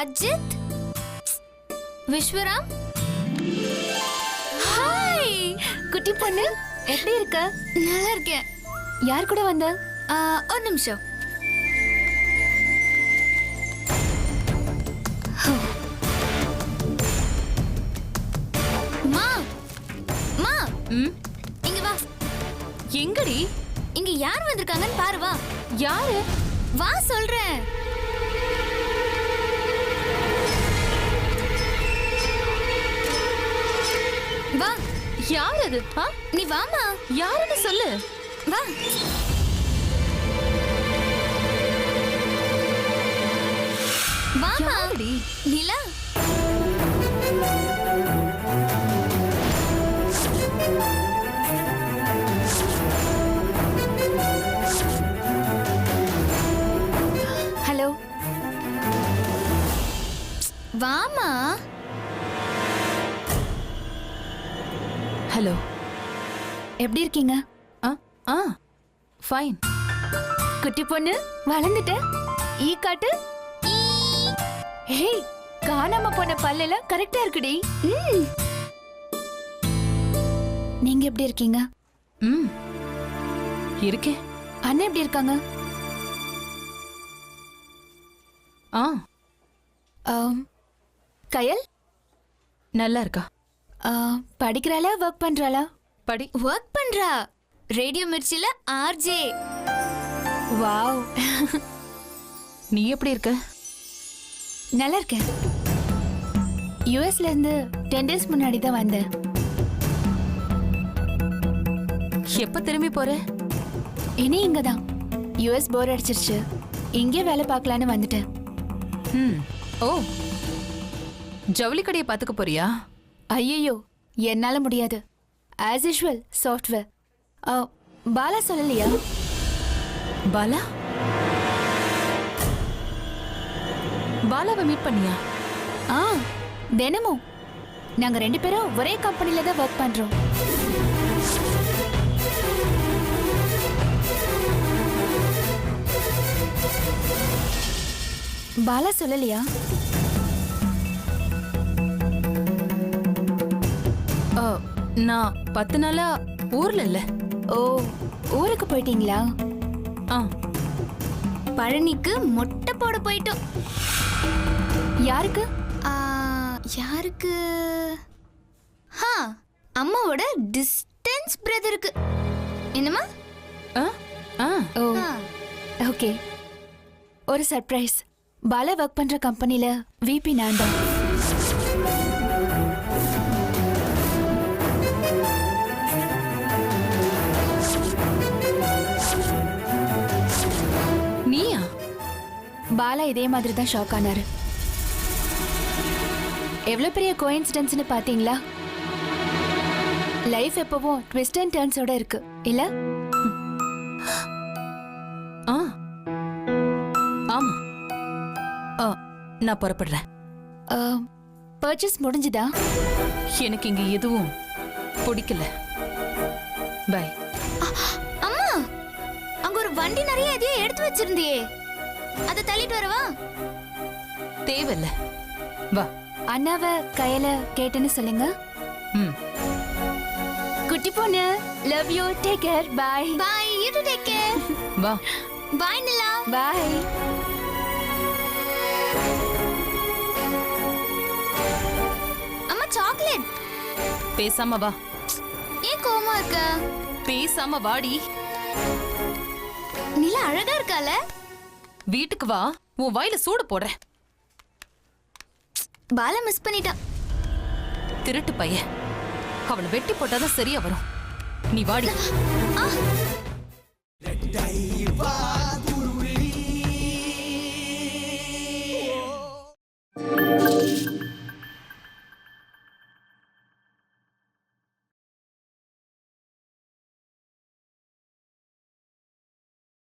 Ajith? விஸ்வராம்? Hi குட்டி பொண்ணு எப்படி இருக்க? நல்லா இருக்கேன் யார் கூட வந்த? ஒரு நிமிஷம். மா மா. ம்? இங்க வா. எங்கடி? இங்க யார் வந்திருக்காங்கன்னு பாரு வா. யாரு? வா சொல்றேன். யார் அது? நீ வாமா. யாருன்னு சொல்லு. வா. வாமா? நிலா. ஹலோ எப்படி இருக்கீங்க? ஆ ஆ ஃபைன் குட்டி பொண்ணு வளர்ந்துட்ட? ஈ காட்டு? ஹேய் காணாம போன பல்லெல்லாம் கரெக்டா இருக்குடி. ம். நீங்க எப்படி இருக்கீங்க? ம். இருக்கேன். அண்ணன் எப்படி இருக்காங்க? ஆ. கயல்? நல்லா இருக்கா? படிக்கிறாளா ஒர்க் பண்றாளா? படி. ஒர்க் பண்றா? ரேடியோ மிர்ச்சில ஆர்ஜே வாவ். நீ எப்படி இருக்க? நல்லா இருக்கேன். யுஎஸ்ல இருந்து டென் டேஸ் முன்னாடி தான் வந்தேன். எப்ப திரும்பி போற? இனி இங்க தான் யுஎஸ் போர் அடிச்சிருச்சு. இங்கே வேலை பார்க்கலான்னு வந்துட்டேன். ம். ஓ. ஜவுளி கடையை பாத்துக்க போறியா? ஐயோ என்னால முடியாது. ஆஸ் யூஷுவல் சாஃப்ட்வேர் பாலா சொல்லலையா? பாலா? பாலாவை மீட் பண்ணியா? ஆ தினமும். நாங்க ரெண்டு பேரும் ஒரே கம்பெனில தான் ஒர்க் பண்றோம். பாலா சொல்லலையா? நான் பத்து நாளா ஊர்ல இல்ல. ஓ ஊருக்கு போயிட்டீங்களா? ஆ. பழனிக்கு மொட்டை போட போயிட்டோம். யாருக்கு? ஆ, யாருக்கு? ஹா அம்மாவோட டிஸ்டன்ஸ் பிரதருக்கு என்னம்மா? ஆ ஆ. ஓ. ஆ, ஓகே. ஒரு சர்ப்ரைஸ் பாலா ஒர்க் பண்ற கம்பெனில விபி நான் தான். பாலா இதே மாதிரி தான் ஷாக் ஆனாரு. எவ்வளவு பெரிய கோயின்சிடன்ஸ்னு பாத்தீங்களா? லைஃப் எப்பவும் ட்விஸ்ட் அண்ட் டர்ன்ஸோட இருக்கு. இல்ல? ஆ. ஆமா. ஆ நான் புறப்படுறேன். பர்ச்சேஸ் முடிஞ்சுதா? எனக்கு இங்க எதுவும் பிடிக்கல. பை அம்மா அங்க ஒரு வண்டி நிறைய எதையோ எடுத்து வச்சிருந்தியே. அதை தள்ளிட்டு வரவா? தேவையில்ல. வா. அண்ணாவை கையில கேட்டேன்னு சொல்லுங்க. ம். குட்டி பொண்ணு love you take care bye bye you too take care வா. பாய் நிலா பாய் அம்மா சாக்லேட் பேசாம வா. ஏன் கோவமா இருக்க? பேசாம வாடி. நிலா அழகா இருக்கால வீட்டுக்கு வா. உன் வாயில சூடு போடுறேன். பால மிஸ் பண்ணிட்டான். திருட்டு பையன். அவளை வெட்டி போட்டாதான் சரியா வரும். நீ வாடி.